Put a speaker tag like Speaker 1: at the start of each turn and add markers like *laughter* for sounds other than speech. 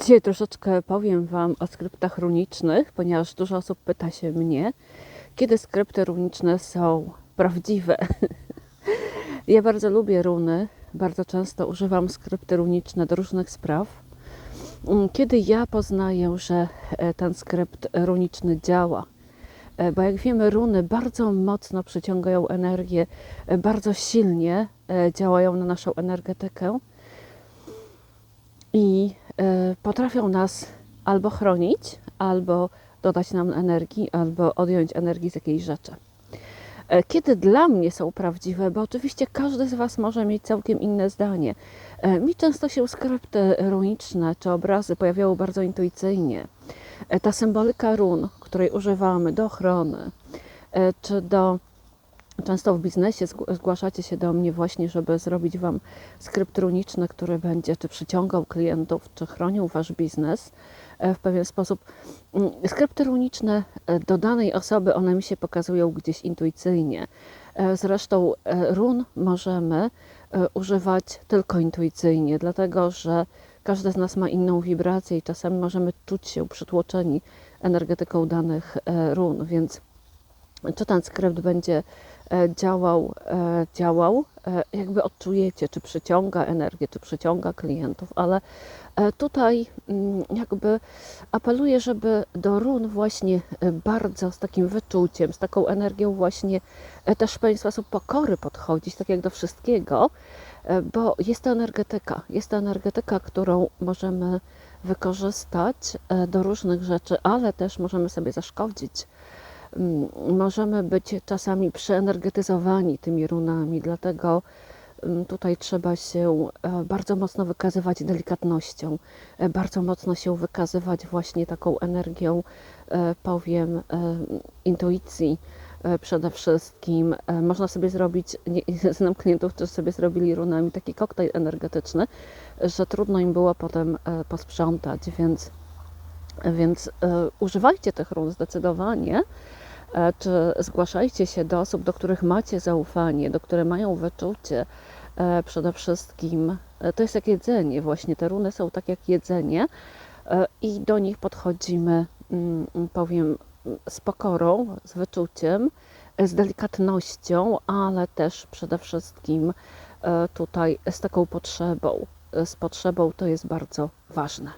Speaker 1: Dzisiaj troszeczkę powiem Wam o skryptach runicznych, ponieważ dużo osób pyta się mnie, kiedy skrypty runiczne są prawdziwe. *laughs* ja bardzo lubię runy, bardzo często używam skrypty runiczne do różnych spraw. Mm, Kiedy ja poznaję, że e, ten skrypt runiczny działa, E, bo jak wiemy, runy bardzo mocno przyciągają energię, e, bardzo silnie działają na naszą energetykę i potrafią nas albo chronić, albo dodać nam energii, albo odjąć energii z jakiejś rzeczy. E, Kiedy dla mnie są prawdziwe, bo oczywiście każdy z Was może mieć całkiem inne zdanie. E, Mi często się skrypty runiczne czy obrazy pojawiały bardzo intuicyjnie. E, Ta symbolika run, której używamy do ochrony, e, czy do Często w biznesie zgł- zgłaszacie się do mnie właśnie, żeby zrobić Wam skrypt runiczny, który będzie czy przyciągał klientów, czy chronił Wasz biznes e, w pewien sposób. Mm, Skrypty runiczne e, do danej osoby, one mi się pokazują gdzieś intuicyjnie. E, Zresztą run możemy używać tylko intuicyjnie, dlatego że każdy z nas ma inną wibrację i czasami możemy czuć się przytłoczeni energetyką danych run, więc czy ten skrypt będzie działał, e, działał, e, jakby odczujecie, czy przyciąga energię, czy przyciąga klientów, ale e, tutaj mm, jakby apeluję, żeby do run właśnie e, bardzo z takim wyczuciem, z taką energią właśnie e, też w pewien sposób pokory podchodzić, tak jak do wszystkiego, e, bo jest to energetyka, jest to energetyka, którą możemy wykorzystać e, do różnych rzeczy, ale też możemy sobie zaszkodzić możemy być czasami przeenergetyzowani tymi runami, dlatego tutaj trzeba się e, bardzo mocno wykazywać delikatnością, e, bardzo mocno się wykazywać właśnie taką energią, e, powiem, intuicji przede wszystkim. Można sobie zrobić, *laughs* nie, znam klientów, którzy sobie zrobili runami taki koktajl energetyczny, że trudno im było potem posprzątać, więc, więc używajcie tych run zdecydowanie czy zgłaszajcie się do osób, do których macie zaufanie, do których mają wyczucie. E, Przede wszystkim e, to jest jak jedzenie, właśnie te runy są tak jak jedzenie e, i do nich podchodzimy, mm, powiem, z pokorą, z wyczuciem, e, z delikatnością, ale też przede wszystkim e, tutaj z taką potrzebą. E, Z potrzebą to jest bardzo ważne.